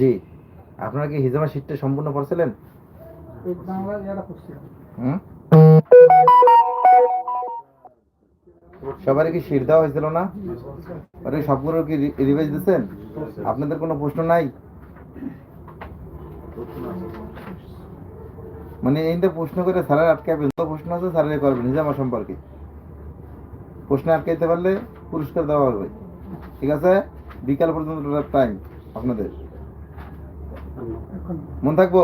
জি আপনারা কি হিজামা শীটটা সম্পূর্ণ পড়ছিলেন? হুম? সবারই কি শির দেওয়া হয়েছিল না? আরে সবগুলো কি রিভাইজ দিচ্ছেন আপনাদের কোনো প্রশ্ন নাই? মানে এই প্রশ্ন করে স্যারের আটকে প্রশ্ন আছে স্যারের করবেন হিজামা সম্পর্কে। প্রশ্ন আটকাইতে পারলে পুরস্কার দেওয়া হবে। ঠিক আছে? বিকাল পর্যন্ত টাইম আপনাদের। মন থাকব।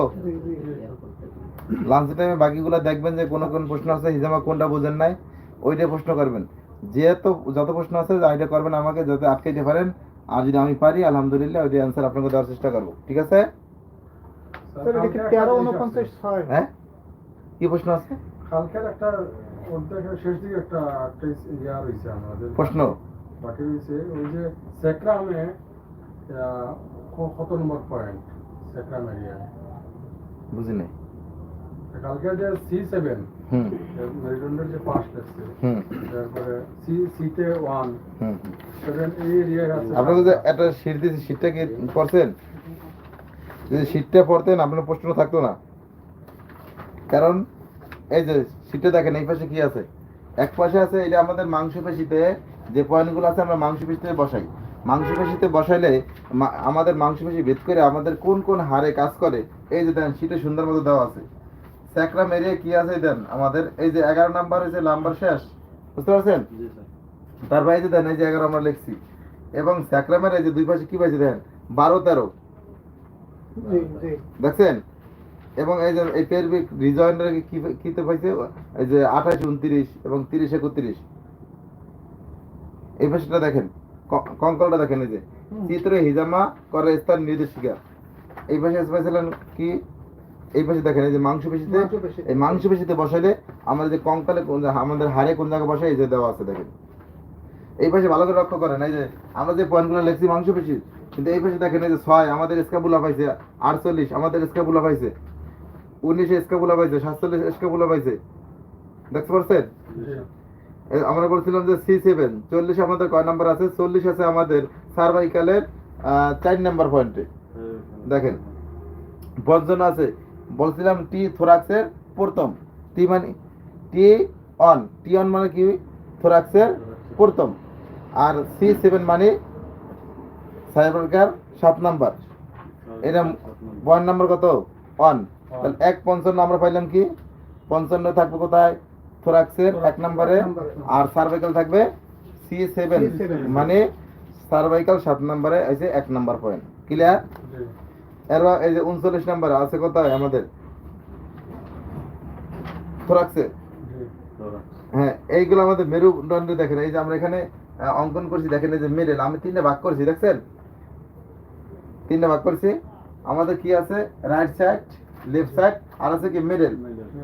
লাঞ্চ টাইমে বাকিগুলো দেখবেন যে কোন কোন প্রশ্ন আছে হিজামা কোনটা বোঝেন নাই ওইটা প্রশ্ন করবেন। যেহেতু যত প্রশ্ন আছে আইডিয়া করবেন আমাকে যাতে আটকাইতে পারেন। আর যদি আমি পারি আলহামদুলিল্লাহ ওইটা অ্যান্সার আপনাকে দেওয়ার চেষ্টা করব। ঠিক আছে? হ্যাঁ? কি প্রশ্ন আছে? কালকের একটা শেষ দিকে একটা একটা ইয়া রয়েছে আমাদের। প্রশ্ন? বাকি রয়েছে ওই যে সেক্রামে কত নম্বর পয়েন্ট সেক্রাম এরিয়ায় বুঝি নাই। কালকে যে সি সেভেন হুম। মেরুদণ্ডের যে পাস লাগছে তারপরে সি সিতে ওয়ান। সেভেন এই আছে। যে একটা শীট দিয়েছি কি পড়ছেন? যদি শীটটা পড়তেন আপনার প্রশ্ন থাকতো না। কারণ এই যে শীটে দেখেন এই পাশে কি আছে? এক পাশে আছে এটা আমাদের মাংসপেশিতে যে পয়েন্টগুলো আছে আমরা মাংসপেশিতে বসাই। মাংসপেশিতে বসাইলে মা- আমাদের মাংসপেশি ভেদ করে আমাদের কোন কোন হারে কাজ করে? এই যে দেন শীটে সুন্দর মতো দেওয়া আছে। স্যাক্রাম এরিয়া কি আছে দেন আমাদের এই যে এগারো নাম্বার হয়েছে নাম্বার শেষ। বুঝতে পারছেন? তারপর এই যে দেন এই যে এগারো আমরা লিখছি। এবং স্যাক্রামের এই যে দুই পাশে কি পাইছে দেন? বারো তেরো। দেখছেন? এবং এই যে এই পেরবিক রিজয়েন্ডার কি কিতে পাইছে? এই যে আঠাশ উনত্রিশ এবং তিরিশ একত্রিশ। এই পাশেটা দেখেন কঙ্কলটা দেখেন এই যে। চিত্রে হিজামা করে স্থান নির্দেশিকা। এই পাশে পাইছিলেন কি? এই পাশে দেখেন এই যে মাংসপেশিতে মাংসপেশিতে। এই মাংসপেশিতে বসাইলে আমাদের যে কঙ্কালে কোন আমাদের হাড়ে কোন জায়গায় বসে এই যে দেওয়া আছে দেখেন। এই পাশে ভালো করে লক্ষ্য করেন এই যে আমরা যে পয়েন্টগুলো লিখছি মাংসপেশি কিন্তু এই পাশে দেখেন এই যে ছয় আমাদের স্কাবুলা পাইছে আটচল্লিশ আমাদের স্কাবুলা পাইছে উনিশে স্কাবুলা পাইছে সাতচল্লিশ স্কাবুলা পাইছে। দেখতে পারছেন? আমরা বলছিলাম যে সি সেভেন চল্লিশ আমাদের কয় নাম্বার আছে? চল্লিশ আছে আমাদের সার্ভাইকালের চার নাম্বার পয়েন্টে। দেখেন বর্জন আছে। বলছিলাম টি থোরাক্সের প্রথম। টি মানে টি অন। টি অন মানে কি? থোরাক্সের প্রথম। আর সি সেভেন মানে সাইবারকার সাত নাম্বার। এটা ওয়ান নাম্বার। কত? ওয়ান তাহলে এক পঞ্চান্ন আমরা পাইলাম কি? পঞ্চান্ন থাকবে কোথায়? থোরাক্সের এক নম্বরে। আর সার্ভাইকাল থাকবে সি সেভেন মানে সার্ভাইকাল সাত নম্বরে আছে এক নাম্বার পয়েন্ট ক্লিয়ার এরপর এই যে উনচল্লিশ নাম্বার আছে কোথায় আমাদের? থোরাক্সে হ্যাঁ এইগুলো আমাদের মেরুদণ্ড দেখেন। এই যে আমরা এখানে অঙ্কন করছি দেখেন এই যে মেডেল আমি তিনটা ভাগ করছি দেখছেন? তিনটা ভাগ করছি। আমাদের কি আছে? রাইট সাইড লেফট সাইড আর আছে কি মিডল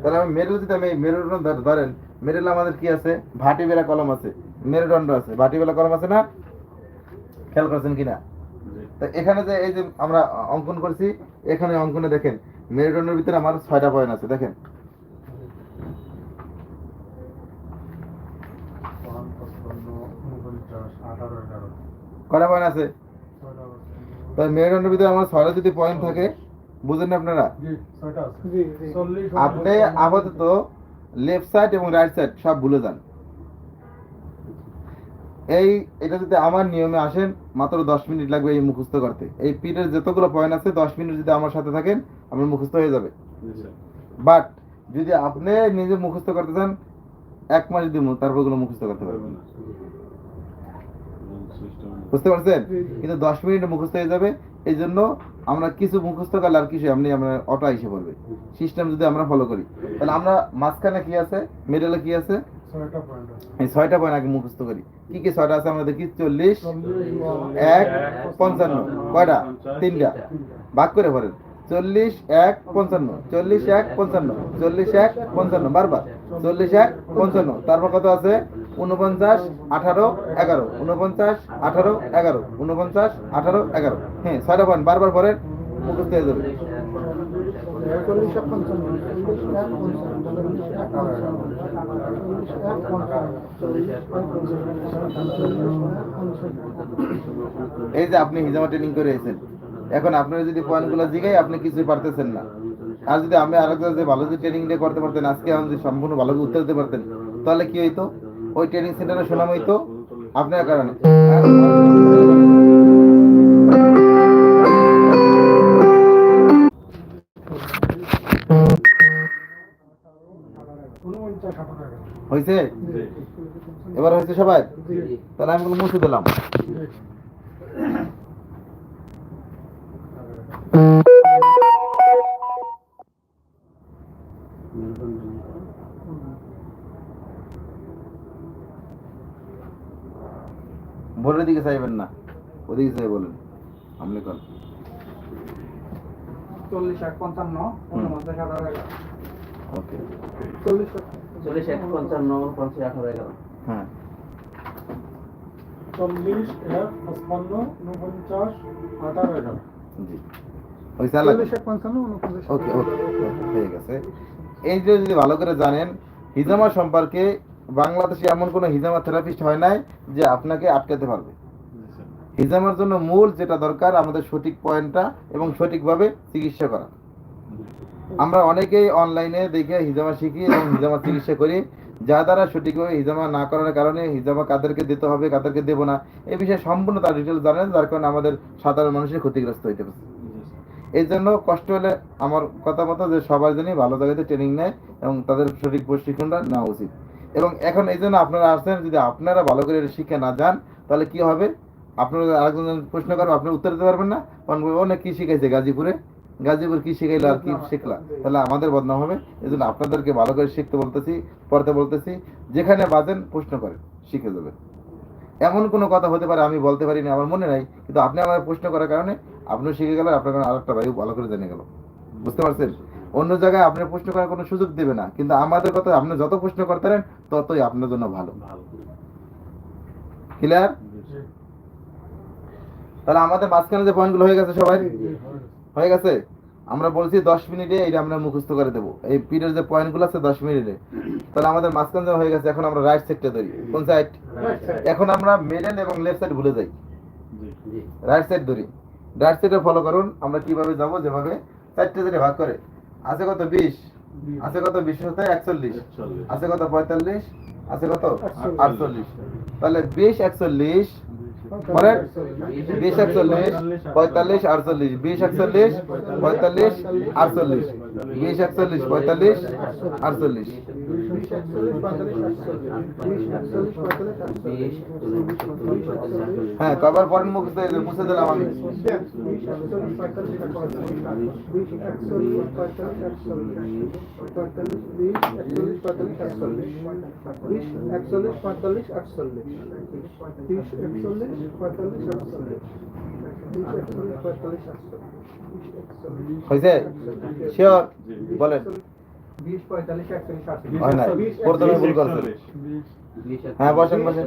তাহলে আমি মেরুল যদি আমি মেরুদণ্ড ধরেন মেরুল আমাদের কি আছে? ভাটি বেলা কলম আছে। মেরুদণ্ড আছে। ভাটি বেলা কলম আছে না? খেয়াল করছেন কিনা? তা এখানে যে এই যে আমরা অঙ্কন করছি এখানে অঙ্কনে দেখেন মেরুদণ্ডের ভিতরে আমার ছয়টা পয়েন্ট আছে দেখেন। কয়টা পয়েন্ট আছে? ছয়টা আছে। তাই মেরুদণ্ডের ভিতরে আমার ছয়টা যদি পয়েন্ট থাকে বুঝেন না আপনারা? আপনি আপাতত লেফট সাইড এবং রাইট সাইড সব ভুলে যান। এই এটা যদি আমার নিয়মে আসেন মাত্র দশ মিনিট লাগবে এই মুখস্থ করতে। এই পিঠের যতগুলো পয়েন্ট আছে দশ মিনিট যদি আমার সাথে থাকেন আপনার মুখস্থ হয়ে যাবে। বাট যদি আপনি নিজে মুখস্থ করতে চান এক মাস দিব তারপর ওগুলো মুখস্থ করতে পারবেন বুঝতে পারছেন। কিন্তু দশ মিনিট মুখস্থ হয়ে যাবে এই জন্য আমরা কিছু মুখস্থ করলে আর কিছু এমনি আমরা অটো এসে পড়বে। সিস্টেম যদি আমরা ফলো করি। তাহলে আমরা মাঝখানে কি আছে? মিডলে কি আছে? ছয়টা পয়েন্ট আছে। এই ছয়টা পয়েন্ট আগে মুখস্থ করি। কি কি ছয়টা আছে আমরা দেখি? চল্লিশ চল্লিশ এক পঞ্চান্ন। কয়টা? তিনটা। ভাগ করে পড়েন চল্লিশ এক পঞ্চান্ন চল্লিশ এক পঞ্চান্ন চল্লিশ এক পঞ্চান্ন বারবার চল্লিশ এক পঞ্চান্ন তারপর কত আছে? উনপঞ্চাশ আঠারো এগারো উনপঞ্চাশ আঠারো এগারো উনপঞ্চাশ আঠারো এগারো। হ্যাঁ ছয়টা পয়েন্ট বারবার পড়েন মুখস্থ হয়ে যাবে। এই যে আপনি হিজামা ট্রেনিং করে এসেছেন এখন আপনারা যদি পয়েন্টগুলো জিগাই, আপনি কিছুই পারতেছেন না। আর যদি আমি আরেকজন যে ভালো যে ট্রেনিং দিয়ে করতে পারতেন, আজকে আমি যদি সম্পূর্ণ ভালো উত্তর দিতে পারতেন, তাহলে কি হইতো? ওই ট্রেনিং সেন্টারে সুনাম হইতো আপনার কারণে। হয়েছে এবার হয়েছে সবাই? তাহলে আমি মুছে দিলাম। বোর্ডের দিকে চাইবেন না ওদিকে চাই বলেন। আপনি কর। চল্লিশ এক পঞ্চান্ন ওকে। চল্লিশ চল্লিশ এক পঞ্চান্ন পঞ্চাশ আঠারো এগারো। হ্যাঁ। চল্লিশ এক পঁচপান্ন উনপঞ্চাশ আঠারো এগারো। জি। ওকে ওকে এই যে যদি ভালো করে জানেন হিজামা সম্পর্কে বাংলাদেশে এমন কোনো হিজামা থেরাপিস্ট হয় নাই যে আপনাকে আটকাতে পারবে। হিজামার জন্য মূল যেটা দরকার আমাদের সঠিক পয়েন্টটা এবং সঠিকভাবে চিকিৎসা করা। আমরা অনেকেই অনলাইনে দেখে হিজামা শিখি এবং হিজামা চিকিৎসা করি। যা দ্বারা সঠিকভাবে হিজামা না করার কারণে হিজামা কাদেরকে দিতে হবে কাদেরকে দেবো না। এই বিষয়ে সম্পূর্ণ তার ডিটেল জানেন যার কারণে আমাদের সাধারণ মানুষের ক্ষতিগ্রস্ত হইতে পারে এই জন্য কষ্ট হলে আমার কথা মতো যে সবার জন্যই ভালো জায়গাতে ট্রেনিং নেয় এবং তাদের সঠিক প্রশিক্ষণটা নেওয়া উচিত। এবং এখন এই জন্য আপনারা আসছেন যদি আপনারা ভালো করে শিক্ষা না যান, তাহলে কি হবে? আপনারা আরেকজন প্রশ্ন করবেন আপনি উত্তর দিতে পারবেন না। কারণ অনেক কি শিখাইছে গাজীপুরে? গাজীপুর কি শিখাইলো আর কি শিখলা? তাহলে আমাদের বদনাম হবে। এই জন্য আপনাদেরকে ভালো করে শিখতে বলতেছি, পড়তে বলতেছি। যেখানে বাজেন প্রশ্ন করেন, শিখে যাবেন। এমন কোনো কথা হতে পারে আমি বলতে পারি না, আমার মনে নাই। কিন্তু আপনি আমার প্রশ্ন করার কারণে আপনিও শিখে গেলেন আপনার কারণে আরেকটা ভাই ভালো করে জেনে গেল। বুঝতে পারছেন? অন্য জায়গায় আপনি প্রশ্ন করার কোনো সুযোগ দেবে না কিন্তু আমাদের কথা আপনি যত প্রশ্ন করতে পারেন ততই আপনার জন্য ভালো। ক্লিয়ার তাহলে আমাদের মাঝখানে যে পয়েন্টগুলো হয়ে গেছে সবাই? হয়ে গেছে। আমরা বলছি দশ মিনিটে এটা আমরা মুখস্থ করে দেবো। এই পিরিয়ড যে পয়েন্টগুলো আছে দশ মিনিটে। তাহলে আমাদের মাঝখানে হয়ে গেছে এখন আমরা রাইট সাইডটা ধরি। কোন সাইড এখন আমরা মিডল এবং লেফট সাইড ভুলে যাই। রাইট সাইড ধরি। রাইট সেটা ফলো করুন আমরা কীভাবে যাব যেভাবে। চারটে ভাগ করে আছে কত বিশ? আছে কত বিশ হতে একচল্লিশ? আছে কত পঁয়তাল্লিশ? আছে কত আটচল্লিশ। তাহলে বিশ একচল্লিশ। বিশ একচল্লিশ। পঁয়তাল্লিশ আটচল্লিশ। বিশ একচল্লিশ। পঁয়তাল্লিশ আটচল্লিশ। বিশ একচল্লিশ পঁয়তাল্লিশ আটচল্লিশ। হ্যাঁ কবার পরের মুখ মুছে দিলাম আমি। একচল্লিশ পঁয়তাল্লিশ হয়েছে বলেন। প্রথমে ভুল করছেন। হ্যাঁ, বসেন, বসেন।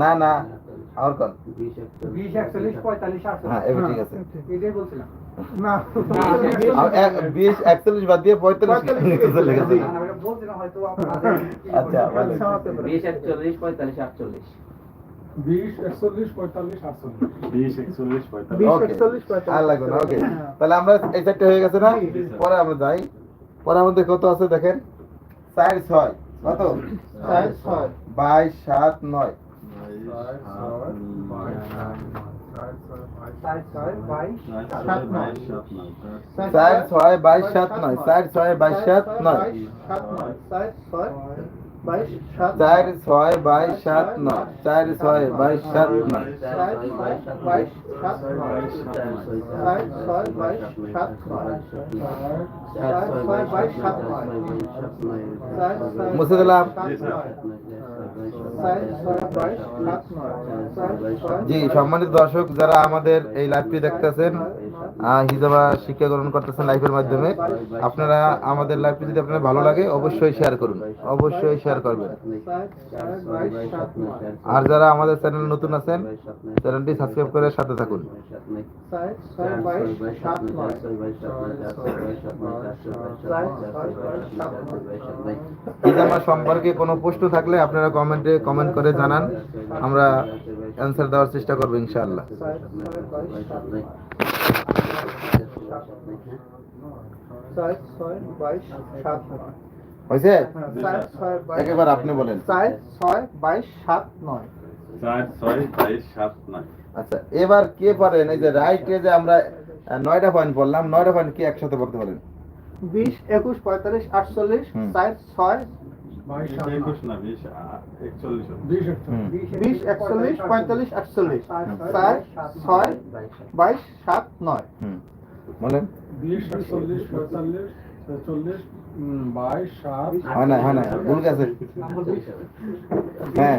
না না আর কোন। বিশ একচল্লিশ বিশ একচল্লিশ পঁয়তাল্লিশ হ্যাঁ এবার ঠিক আছে। এটাই বলছিলাম। না বিশ একচল্লিশ বাদ দিয়ে পঁয়তাল্লিশ বলছিলাম হয়তো আচ্ছা, বিশ একচল্লিশ পঁয়তাল্লিশ আটচল্লিশ। তাহলে আমরা এই চারটে হয়ে গেছে না? পরে আমরা যাই। পরে আমাদের কত আছে দেখেন? চার ছয়। কত? বাইশ সাত নয়। চার ছয় বাইশ সাত নয়। চার ছয় বাইশ সাত নয়। চার ছয় বাইশ সাত নয়। চার ছয় বাইশ সাত নয়। মুছে দিলাম। জি, সম্মানিত দর্শক, যারা আমাদের এই লাইভটি দেখতেছেন হিজাবা শিক্ষা গ্রহণ করতেছেন লাইভের মাধ্যমে, আপনারা আমাদের লাইভটি যদি আপনার ভালো লাগে, অবশ্যই শেয়ার করুন। অবশ্যই শেয়ার করবেন। আর যারা আমাদের চ্যানেল নতুন আছেন চ্যানেলটি সাবস্ক্রাইব করে সাথে থাকুন। হিজামা সম্পর্কে কোনো প্রশ্ন থাকলে আপনারা কমেন্টে কমেন্ট করে জানান। আমরা অ্যান্সার দেওয়ার চেষ্টা করব ইনশাআল্লাহ। হয়েছে? একেবার আপনি বলেন। ছয় বাইশ সাত নয় চার ছয় বাইশ সাত নয় আচ্ছা এবার কে পারেন এই যে রাইটে যে আমরা নয়টা পয়েন্ট বললাম নয়টা পয়েন্ট কি একসাথে বলতে পারেন? বিশ একুশ পঁয়তাল্লিশ আটচল্লিশ। চার ছয় বাইশ সাত নয়। একুশ না বিশ একচল্লিশ হবে। বিশ একটা হুম। বিশ একচল্লিশ চার ছয় বাইশ সাত নয়। বলেন বিশ একচল্লিশ পঁয়তাল্লিশ ছেচল্লিশ বাইশ সাত হয় না হয় না ভুল গেছে। হ্যাঁ।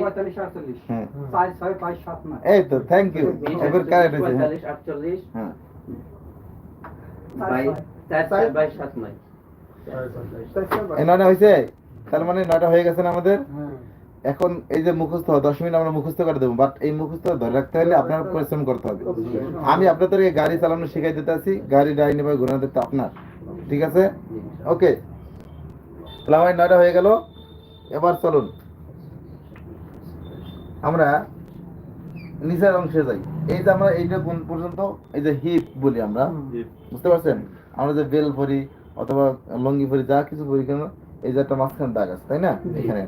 পঁয়তাল্লিশ আটচল্লিশ হ্যাঁ। চার ছয় বাইশ সাত নয়। এই তো থ্যাংক ইউ এবার কারেক্ট হয়েছে হ্যাঁ। পঁয়তাল্লিশ আটচল্লিশ হ্যাঁ। বাইশ চার বাইশ সাত নয়। হয়েছে? তার মানে নয়টা হয়ে গেছে না আমাদের? হ্যাঁ। এখন এই যে মুখস্থ দশ মিনিট আমরা মুখস্থ করে দেবো বাট এই মুখস্থ ধরে রাখতে হলে আপনার পরিশ্রম করতে হবে। আমি আপনাদেরকে গাড়ি চালানো শিখাই দিতে আছি গাড়ি ডাইনি বা ঘোরানো দিতে আপনার। ঠিক আছে? ওকে তাহলে আমার নয়টা হয়ে গেল। এবার চলুন। আমরা নিচের অংশে যাই। এই যে আমরা এইটা কোন পর্যন্ত? এই যে হিপ বলি আমরা। বুঝতে পারছেন? আমরা যে বেল ভরি অথবা লঙ্গি ভরি যা কিছু ভরি কেন? এই যে একটা মাঝখানে দাগ আছে তাই না? এখানে।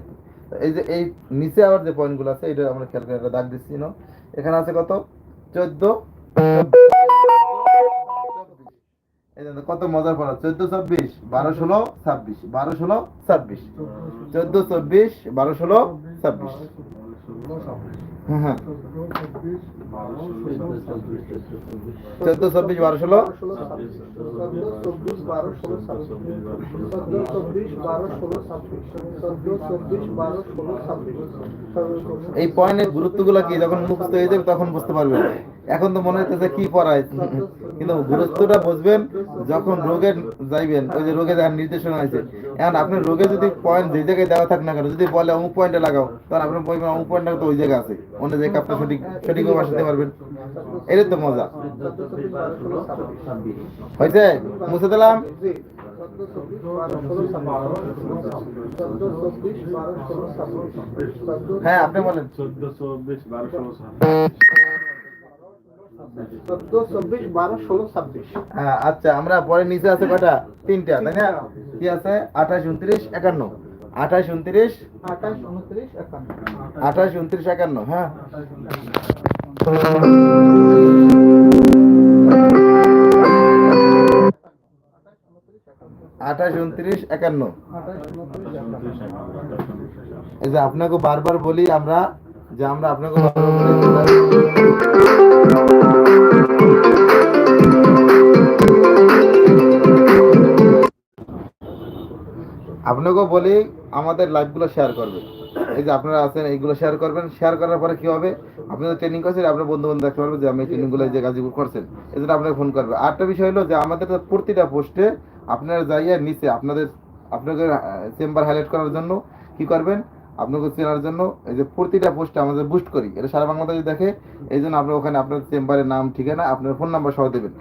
এই যে এই নিচে আবার যে পয়েন্টগুলো আছে এটা আমরা খেয়াল করে একটা দাগ দিচ্ছি না এখানে আছে কত? চোদ্দ। কত মজার পড়া চোদ্দ চব্বিশ। বারো ষোলো ছাব্বিশ। বারো ষোলো ছাব্বিশ। চোদ্দ চব্বিশ। বারো ষোলো ছাব্বিশ। ছাব্বিশ চোদ্দ, চব্বিশ, বারো, ষোলো? এই পয়েন্টের গুরুত্বগুলো কি? যখন মুখস্থ হয়ে যাবে, তখন বুঝতে পারবেন এখন তো মনে হচ্ছে কি পড়ায়। কিন্তু গুরুত্বটা বুঝবেন যখন রোগে যাইবেন, ওই যে রোগে যাওয়ার নির্দেশনা আছে এখন আপনার রোগে যদি পয়েন্ট যে জায়গায় দেওয়া থাক না কেন, যদি বলে অমুক পয়েন্টে লাগাও তখন আপনার বলবেন অমুক পয়েন্টটা তো ওই জায়গায় আছে। অন্য জায়গায় আপনি সঠিক সঠিকভাবে আসতে পারবেন। এটাই তো মজা। হয়েছে? মুছে দিলাম। হ্যাঁ আপনি বলেন। চোদ্দ চব্বিশ বারো ষোলো সাত চোদ্দ চব্বিশ বারো ষোলো ছাব্বিশ হ্যাঁ, আচ্ছা আমরা পরে নিচে আছে কটা তিনটা তাই না? কি আছে? আঠাশ উনত্রিশ একান্ন। আঠাশ উনত্রিশ আঠাশ উনত্রিশ একান্ন। হ্যাঁ। আঠাশ উনত্রিশ একান্ন। এই যে আপনাকে বারবার বলি আমরা যে আমরা আপনাকে আপনাকেও বলি, আমাদের লাইভগুলো শেয়ার করবেন এই যে আপনারা আছেন, এইগুলো শেয়ার করবেন। শেয়ার করার পরে কি হবে? আপনি ট্রেনিং করছেন, আপনার বন্ধু বান্ধব দেখতে পারবেন যে আমি ট্রেনিংগুলো যে কাজগুলো করছেন। এই জন্য আপনাকে ফোন করবে। আরেকটা বিষয় হলো যে আমাদের প্রতিটা পোস্টে আপনারা যাইয়ে নিচে আপনাদের আপনাকে চেম্বার হাইলাইট করার জন্য কি করবেন? আপনাকে চেনার জন্য এই যে প্রতিটা পোস্টে আমাদের বুস্ট করি। এটা সারা বাংলাদেশে দেখে এই জন্য আপনার ওখানে আপনার চেম্বারের নাম ঠিকানা আপনার ফোন নাম্বার সহ দেবেন।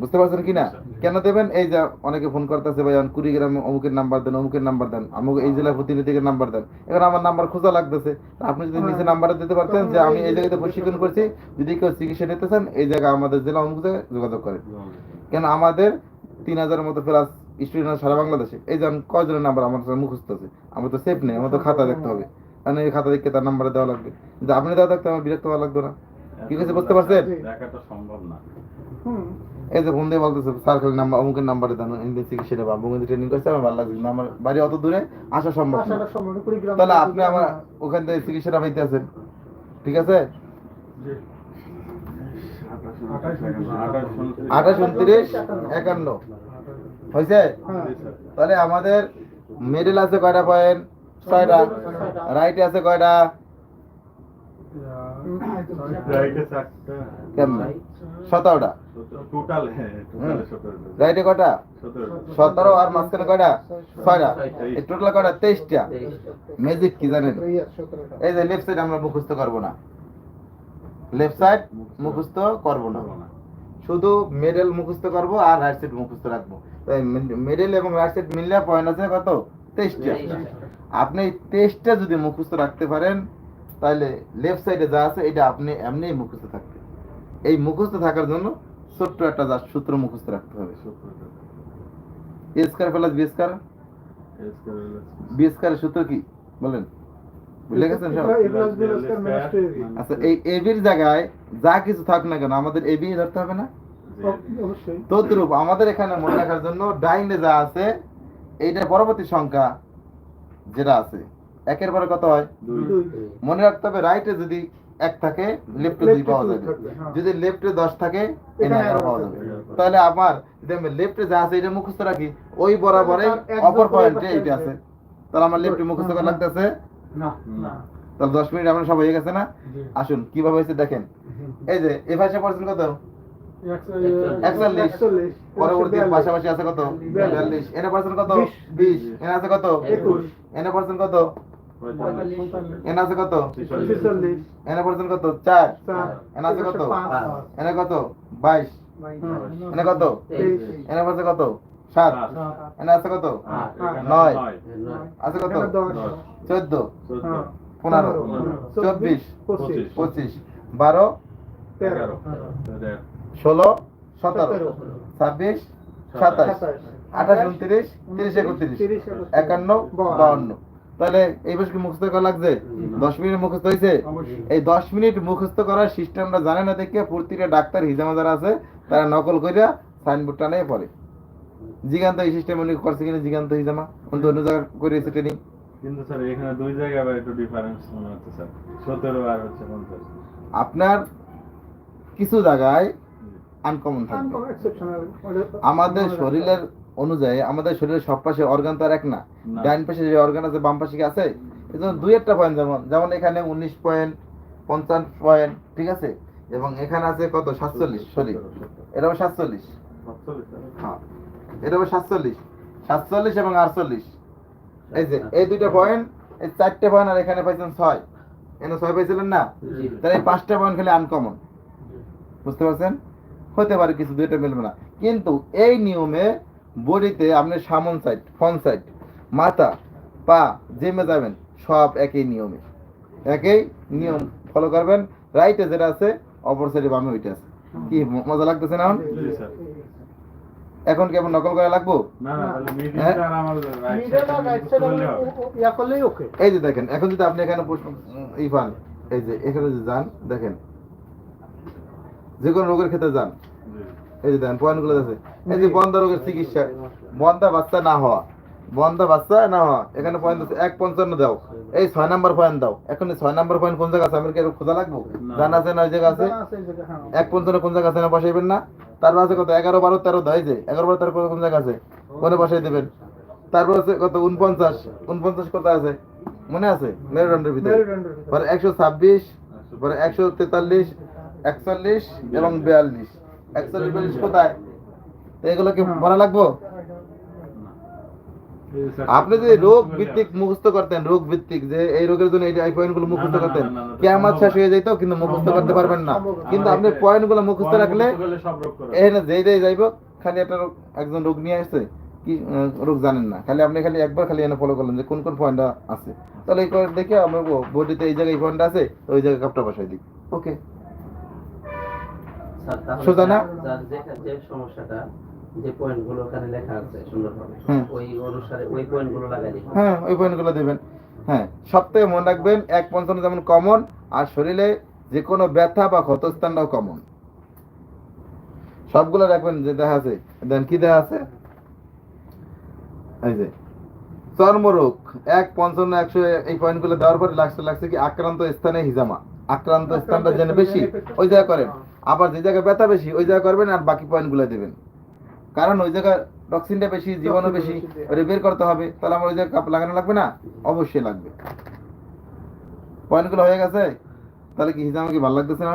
বুঝতে পারছেন কি না কেন দেবেন? এই যে অনেকে ফোন করতেছে ভাই আমি কুড়িগ্রামে অমুকের নাম্বার দেন অমুকের নাম্বার দেন আমাকে এই জেলার প্রতিনিধিকে নাম্বার দেন। এখন আমার নাম্বার খোঁজা লাগতেছে। আপনি যদি নিচে নাম্বারটা দিতে পারতেন যে আমি এই জায়গাতে প্রশিক্ষণ করছি যদি কেউ চিকিৎসা নিতে চান এই জায়গা আমাদের জেলা অমুক জায়গায় যোগাযোগ করেন। কেন আমাদের তিন হাজার মতো প্লাস স্টুডেন্ট আছে সারা বাংলাদেশে। এই যেমন কয়জনের নাম্বার আমার কাছে মুখস্থ আছে? আমার তো সেফ নেই আমার তো খাতা দেখতে হবে। কারণ এই খাতা দেখে তার নাম্বার দেওয়া লাগবে। কিন্তু আপনি দেওয়া থাকতে আমার বিরক্ত হওয়া লাগতো না। কি হয়েছে বুঝতে পারছেন? দেখাটা সম্ভব না। এই যে ফোন দিয়ে বলতেছে স্যার খালি নাম্বার অমুকের নাম্বারে দেন ইন্ডিয়ান চিকিৎসা বা বঙ্গবন্ধু ট্রেনিং করছে আমার ভালো লাগছে আমার বাড়ি অত দূরে আসা সম্ভব না। তাহলে আপনি আমার ওখান থেকে চিকিৎসাটা পাইতে আছেন। ঠিক আছে? আঠাশ উনত্রিশ একান্ন। হয়েছে হ্যাঁ। তাহলে আমাদের মেডেল আছে কয়টা পয়েন্ট ছয়টা। রাইটে আছে কয়টা? সতেরোটা। টোটাল হ্যাঁ রাইটে কয়টা? সতেরো সতেরো আর মাঝখানে কয়টা? ছয়টা। ছয়টা। টোটাল কয়টা? তেইশটা। তেইশটা। ম্যাজিক কি জানেন? এই যে লেফট সাইড আমরা মুখস্থ করব না। লেফট সাইড মুখস্থ করব না। শুধু মেডেল মুখস্থ করব আর রাইট সাইড মুখস্থ রাখব। মিডল এবং রাইট সাইড মিললে পয়েন্ট আছে কত? তেইশটা। আপনি তেইশটা যদি মুখস্থ রাখতে পারেন তাহলে লেফট সাইডে যা আছে এটা আপনি এমনি মুখস্থ থাকবে। এই মুখস্থ থাকার জন্য ছোট্ট একটা যা সূত্র মুখস্থ রাখতে হবে। A square plus B square B স্কয়ারের সূত্র কি? বলেন। ভুলে গেছেন সব? A plus B square minus 2AB আচ্ছা এই এবির জায়গায় যা কিছু থাক না কেন আমাদের এবি ধরতে হবে না? তদ্রূপ আমাদের এখানে মনে রাখার জন্য ডাইনে যা আছে এইটা পরবর্তী সংখ্যা যেটা আছে। একের পরে কত হয়? মনে রাখতে হবে রাইটে যদি এক থাকে লেফটে দুই পাওয়া যাবে। হ্যাঁ। যদি লেফটে দশ থাকে এগারো পাওয়া যাবে। তাহলে আমার যদি আমি লেফটে যা আছে এটা মুখস্থ রাখি ওই বরাবরে অপর পয়েন্টে এইটা আছে। তাহলে আমার লেফটে মুখস্থ করা লাগতেছে? তাহলে দশ মিনিট আপনার সব হয়ে গেছে না? আসুন কীভাবে হয়েছে দেখেন। এই যে এ ভাষা পড়ছেন কত? একচল্লিশ। পরবর্তী পাশাপাশি আছে কত? বিয়াল্লিশ। এনে পার্সেন্ট কত? বিশ। এনে আছে কত? একুশ। এনে পার্সেন্ট কত? এনে আছে কত? এনে পার্সেন্ট কত? চার। এনে আছে কত? এনে কত? বাইশ। এনে কত? এনে কত? সাত। এনে আছে কত? নয়। নয়, আছে কত? চোদ্দ। পনেরো। চব্বিশ। পঁচিশ। পঁচিশ। বারো। তেরো, ষোলো সতেরো ছাব্বিশ সাতাশ আঠাশ উনত্রিশ তিরিশ একত্রিশ একান্ন বাউন্ন তাহলে এই বছর কি মুখস্থ করা লাগছে? দশ মিনিট মুখস্থ হয়েছে? এই দশ মিনিট মুখস্থ করার সিস্টেমটা জানে না দেখে প্রতিটা ডাক্তার হিজামা যারা আছে তারা নকল করিয়া সাইনবোর্ড টানে পড়ে। জিগান্ত এই সিস্টেম উনি করছে কিনা জিগান্ত হিজামা? অন্য অন্য জায়গায় করিয়েছে ট্রেনিং কিন্তু স্যার এখানে দুই জায়গায় আবার একটু ডিফারেন্স মনে হচ্ছে স্যার। সতেরো আর হচ্ছে পঞ্চাশ। আপনার কিছু জায়গায় আনকমন থাকবে। আমাদের শরীরের অনুযায়ী আমাদের শরীরের সব পাশে অর্গান তো আর এক না। না। ডাইন পাশে যে অর্গান আছে বাম পাশে কি আছে? এই জন্য দুই একটা পয়েন্ট যেমন যেমন এখানে উনিশ পয়েন্ট পঞ্চান্ন পয়েন্ট ঠিক আছে? এবং এখানে আছে কত? সাতচল্লিশ সরি এটা সাতচল্লিশ। সাতচল্লিশ, স্যার। হ্যাঁ। এটা সাতচল্লিশ। সাতচল্লিশ এবং আটচল্লিশ। এই যে এই দুইটা পয়েন্ট এই চারটে পয়েন্ট আর এখানে পাইছেন ছয়। এখানে ছয় পাইছিলেন না। তাহলে এই পাঁচটা পয়েন্ট খালি আনকমন বুঝতে পারছেন? হতে পারে কিছু দুইটা মিলবে না। কিন্তু এই নিয়মে বডিতে আপনি সামন সাইড ফ্রন্ট সাইড মাথা পা জিমে যাবেন সব একই নিয়মে। একই নিয়ম ফলো করবেন। রাইটে যেটা আছে অপর সাইডে বামে ওইটা আছে। কি মজা লাগতেছে না এখন? কেমন নকল করা লাগবো? হ্যাঁ? ইয়া. এই যে দেখেন এখন যদি আপনি এখানে প্রশ্ন উম, ই পান এই যে এখানে যদি যান দেখেন যে কোনো রোগের ক্ষেত্রে যান। এই যে দেখেন পয়েন্টগুলো আছে এই যে বন্ধা রোগের চিকিৎসা। বন্ধা বাচ্চা না হওয়া। বন্ধা বাচ্চা না হওয়া। এখানে পয়েন্ট আছে এক পঞ্চান্ন দাও। এই ছয় নাম্বার পয়েন্ট দাও। এখন ছয় নাম্বার পয়েন্ট কোন জায়গা আছে? আমি কি খোঁজা লাগবো। জানা আছে না ওই জায়গা আছে? হ্যাঁ। এক পঞ্চান্ন কোন জায়গা আছে না বসাইবেন না? তারপর আছে কত? এগারো বারো তেরো দেয় যে। এগারো বারো তেরো কোন জায়গা আছে? কোনে বসাই দেবেন? তারপর আছে কত? উনপঞ্চাশ উনপঞ্চাশ কত আছে? মনে আছে? মেরুদণ্ডের ভিতরে। একশো ছাব্বিশ একশো তেতাল্লিশ একচল্লিশ এবং বিয়াল্লিশ একচল্লিশ বিয়াল্লিশ কোথায় এগুলো কি মনে লাগবো আপনি যদি রোগ ভিত্তিক মুখস্থ করতেন রোগ ভিত্তিক যে এই রোগের জন্য এই পয়েন্টগুলো মুখস্থ করতেন কেমন শেষ হয়ে যেত কিন্তু মুখস্থ করতে পারবেন না কিন্তু আপনি পয়েন্টগুলো মুখস্থ রাখলে এই না যেই যেই যাইব খালি একটা একজন রোগ নিয়ে আসছে কি রোগ জানেন না খালি আপনি খালি একবার খালি এনে ফলো করলেন যে কোন কোন পয়েন্ট আছে তাহলে এই পয়েন্ট দেখে আমরা বডিতে এই জায়গায় এই পয়েন্ট আছে ওই জায়গায় কাপটা বসাই দিই ওকে সোজা না? যে সমস্যাটা যে পয়েন্টগুলো ওখানে লেখা আছে সুন্দরভাবে ওই অনুসারে ওই লাগাই হ্যাঁ ওই পয়েন্টগুলো দেবেন। হ্যাঁ সব মনে রাখবেন এক পঞ্চান্ন যেমন কমন আর শরীরে যে কোনো ব্যথা বা ক্ষতস্থানটাও কমন সবগুলো রাখবেন যে দেখা আছে। দেন কি দেখা আছে? এই যে চর্মরোগ। এক পঞ্চান্ন একশো এই পয়েন্টগুলো দেওয়ার পরে লাগছে লাগছে কি আক্রান্ত স্থানে হিজামা। আক্রান্ত স্থানটা যেন বেশি ওই জায়গায় করেন। আবার যে জায়গায় ব্যথা বেশি ওই জায়গায় করবেন আর বাকি পয়েন্টগুলো দেবেন। কারণ ওই জায়গায় টক্সিনটা বেশি জীবাণু বেশি ওটা বের করতে হবে তাহলে আমার ওই জায়গায় কাপ লাগানো লাগবে না? অবশ্যই লাগবে। পয়েন্টগুলো হয়ে গেছে? তাহলে কি হিজামা কি ভালো লাগতেছে না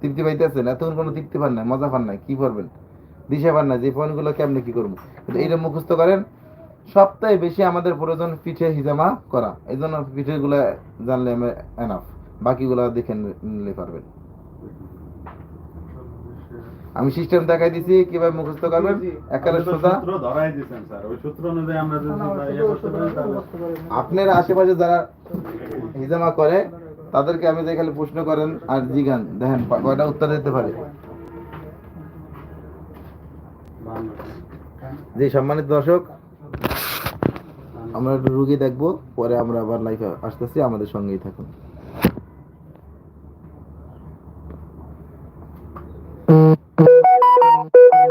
তৃপ্তি পাইতেছেন? এতক্ষণ কোনো তৃপ্তি পান নাই মজা পান নাই কি করবেন? দিশা পান নাই যে পয়েন্টগুলো কেমনে কি করব? কিন্তু এইটা মুখস্থ করেন সবথেকে বেশি আমাদের প্রয়োজন পিঠে হিজামা করা। এই জন্য পিঠে গুলা জানলে আমি এনাফ বাকিগুলা দেখে নিলে পারবেন। আমি সিস্টেম দেখাই দিছি কীভাবে মুখস্থ করবেন। একালে সোজা ধরাই দিয়েছেন স্যার ওই সূত্র অনুযায়ী আমরা। আপনার আশেপাশে যারা হিজামা করে তাদেরকে আমি যে খালি প্রশ্ন করেন আর জিগান দেখেন কয়টা উত্তর দিতে পারে। যে সম্মানিত দর্শক আমরা একটু রুগী দেখব পরে আমরা আবার লাইফে আসতেছি আমাদের সঙ্গেই থাকুন